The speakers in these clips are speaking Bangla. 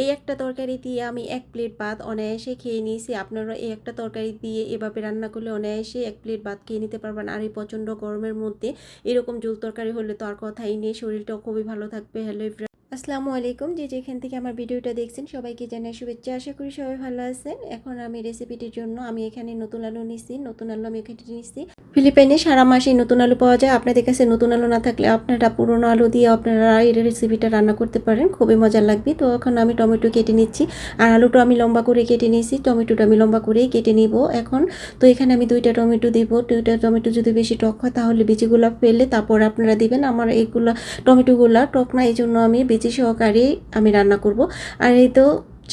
এই একটা তরকারি দিয়ে আমি এক প্লেট ভাত অনায়াসে খেয়ে নিয়েছি। আপনারা এই একটা তরকারি দিয়ে এভাবে রান্না করলে অনায়াসে এক প্লেট ভাত খেয়ে নিতে পারবেন। আর এই প্রচণ্ড গরমের মধ্যে এরকম জল তরকারি হলে তো আর কথাই নেই। শরীরটাও খুবই ভালো থাকবে। হ্যালো আসসালামু আলাইকুম। যে যেখান থেকে আমার ভিডিওটা দেখছেন, সবাইকে জানাই শুভেচ্ছা। আশা করি সবাই ভালো আছেন। এখন আমি রেসিপিটির জন্য আমি এখানে নতুন আলু নিছি। নতুন আলু আমি এখানে নিছি। ফিলিপাইনে সারা মাসে নতুন আলু পাওয়া যায়। আপনাদের কাছে নতুন আলু না থাকলে আপনারা পুরনো আলু দিয়ে আপনারা এই রেসিপিটা রান্না করতে পারেন। খুবই মজা লাগবে। তো এখন আমি টমেটো কেটে নিচ্ছি। আর আলুটা আমি লম্বা করে কেটে নিয়েছি। টমেটোটা আমি লম্বা করেই কেটে নিব এখন। তো এখানে আমি দুইটা টমেটো দিব। দুইটা টমেটো যদি বেশি টক হয়, তাহলে বিচিগুলো ফেলে তারপর আপনারা দিবেন। আমার এইগুলো টমেটোগুলো টক না এই জন্য আমি বিচি সহকারে আমি রান্না করব। আর এই তো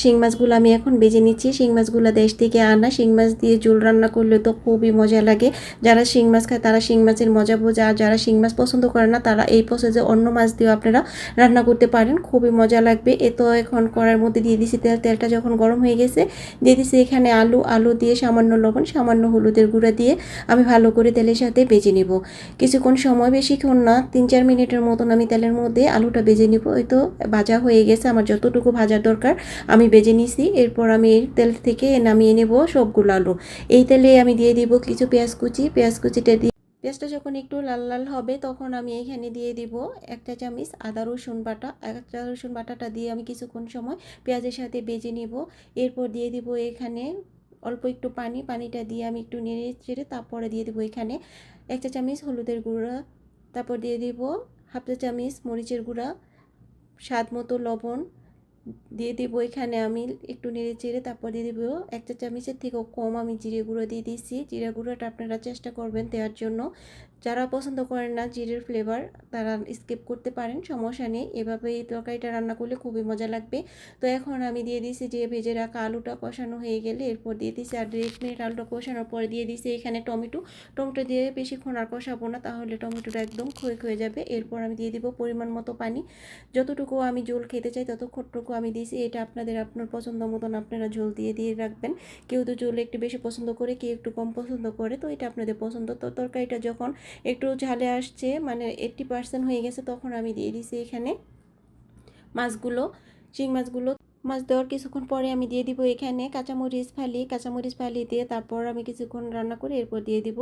শিং মাছগুলো আমি এখন বেজে নিচ্ছি। শিং মাছগুলো দেশ থেকে আনা। শিং মাছ দিয়ে ঝোল রান্না করলে তো খুবই মজা লাগে। যারা শিং মাছ খায়, তারা শিং মাছের মজা বোঝে। আর যারা শিং মাছ পছন্দ করে না, তারা এই প্রসেসে অন্য মাছ দিয়েও আপনারা রান্না করতে পারেন। খুবই মজা লাগবে। এ তো এখন কড়ার মধ্যে দিয়ে দিছি তেল। তেলটা যখন গরম হয়ে গেছে, দিয়ে দিছি এখানে আলু। আলু দিয়ে সামান্য লবণ, সামান্য হলুদের গুঁড়া দিয়ে আমি ভালো করে তেলের সাথে বেজে নিব। কিছুক্ষণ সময় বেশিক্ষণ না, তিন চার মিনিটের মতন আমি তেলের মধ্যে আলুটা বেজে নিব। ওই তো ভাজা হয়ে গেছে। আমার যতটুকু ভাজার দরকার, আমি বেজে নিছি, এরপর আমি এই তেল থেকে নামিয়ে নেব সবগুলো আলু। এই তেলে আমি দিয়ে দিব কিছু পেঁয়াজ কুচি, পেঁয়াজ কুচিটা দিয়ে পেঁয়াজটা যখন একটু লাল লাল হবে তখন আমি এখানে দিয়ে দিব একটা চামচ আদা, রসুন বাটা। একটা রসুন বাটাটা দিয়ে আমি কিছুক্ষণ সময় পেঁয়াজের সাথে বেজে নিব। এরপর দিয়ে দিব এখানে অল্প একটু পানি, পানিটা দিয়ে আমি একটু নেড়ে চেড়ে তারপরে দিয়ে দেবো এখানে এক চা চামচ হলুদের গুঁড়া। তারপর দিয়ে দিব হাফ চা চামচ মরিচের গুঁড়া, স্বাদ মতো লবণ দিয়ে দেবো এখানে আমি একটু নেড়ে চেড়ে তারপর দিয়ে দেবো এক চা চামচের থেকেও কম আমি জিরে গুঁড়ো দিয়ে দিয়েছি। জিরে গুঁড়োটা আপনারা চেষ্টা করবেন দেওয়ার জন্য। যারা পছন্দ করেন না জিরের ফ্লেভার তারা স্কিপ করতে পারেন, সমস্যা নেই। এভাবে এই তরকারিটা রান্না করলে খুবই মজা লাগবে। তো এখন আমি দিয়ে দিয়েছি যে ভেজে রাখা আলুটা কষানো হয়ে গেলে এরপর দিয়ে দিয়েছি আর দেড় মিনিট আলুটা কষানোর পরে দিয়ে দিয়েছি এখানে টমেটো। টমেটো দিয়ে বেশিক্ষণ আর কষাবো না, তাহলে টমেটোটা একদম ক্ষয়ে ক্ষয়ে যাবে। এরপর আমি দিয়ে দিব পরিমাণ মতো পানি। যতটুকু আমি জল খেতে চাই ততক্ষণটুকু আমি দিয়েছি, এটা আপনাদের আপনার পছন্দ মতন আপনারা ঝোল দিয়ে দিয়ে রাখবেন। কেউ তো ঝোল একটু বেশি পছন্দ করে, কেউ একটু কম পছন্দ করে, তো এটা আপনাদের পছন্দ। তো তরকারিটা যখন একটু ঝালে আসছে মানে এইট্টি পার্সেন্ট হয়ে গেছে, তখন আমি দিয়ে দিয়েছি এখানে মাছগুলো চিং মাছগুলো। মাছ দেওয়ার কিছুক্ষণ পরে আমি দিয়ে দিব এখানে কাঁচামরিচ ফালি কাঁচামরিচ ফালি দিয়ে তারপর আমি কিছুক্ষণ রান্না করে এরপর দিয়ে দিব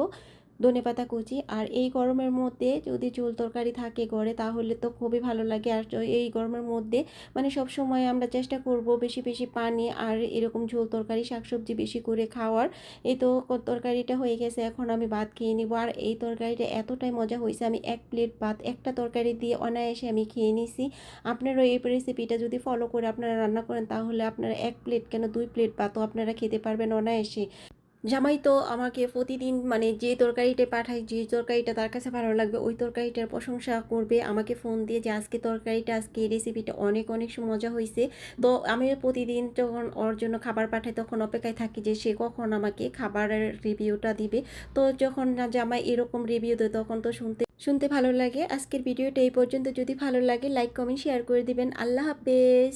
ধনে পাতা কুচি। আর এই গরমের মধ্যে যদি চুল তরকারি থাকে ঘরে, তাহলে তো খুবই ভালো লাগে। আর এই গরমের মধ্যে মানে সব সময় আমরা চেষ্টা করব বেশি বেশি পানি আর এরকম ঝোল তরকারি, শাকসবজি বেশি করে খাওয়ার। এই তো তরকারিটা হয়ে গেছে, এখন আমি ভাত খেয়ে নিব। আর এই তরকারিটা এতটাই মজা হয়েছে, আমি এক প্লেট ভাত, একটা তরকারি দিয়ে অনায়াসে আমি খেয়ে নিছি। আপনারা এই রেসিপিটা যদি ফলো করে আপনারা রান্না করেন, তাহলে আপনারা এক প্লেট কেন দুই প্লেট ভাতও আপনারা খেতে পারবেন অনায়াসে। জামাই তো আমাকে প্রতিদিন মানে যে তরকারিটা পাঠায়, যে তরকারিটা তার কাছে ভালো লাগবে, ওই তরকারিটার প্রশংসা করবে। আমাকে ফোন দিয়ে যে আজকে তরকারিটা, আজকে রেসিপিটা অনেক অনেক মজা হয়েছে তো আমি প্রতিদিন যখন ওর জন্য খাবার পাঠাই, তখন অপেক্ষায় থাকি যে সে কখন আমাকে খাবারের রিভিউটা দিবে। তো যখন না জামাই এরকম রিভিউ দেয়, তখন তো শুনতে শুনতে ভালো লাগে। আজকের ভিডিওটা এই পর্যন্ত। যদি ভালো লাগে লাইক কমেন্ট শেয়ার করে দিবেন। আল্লাহ হাফেজ।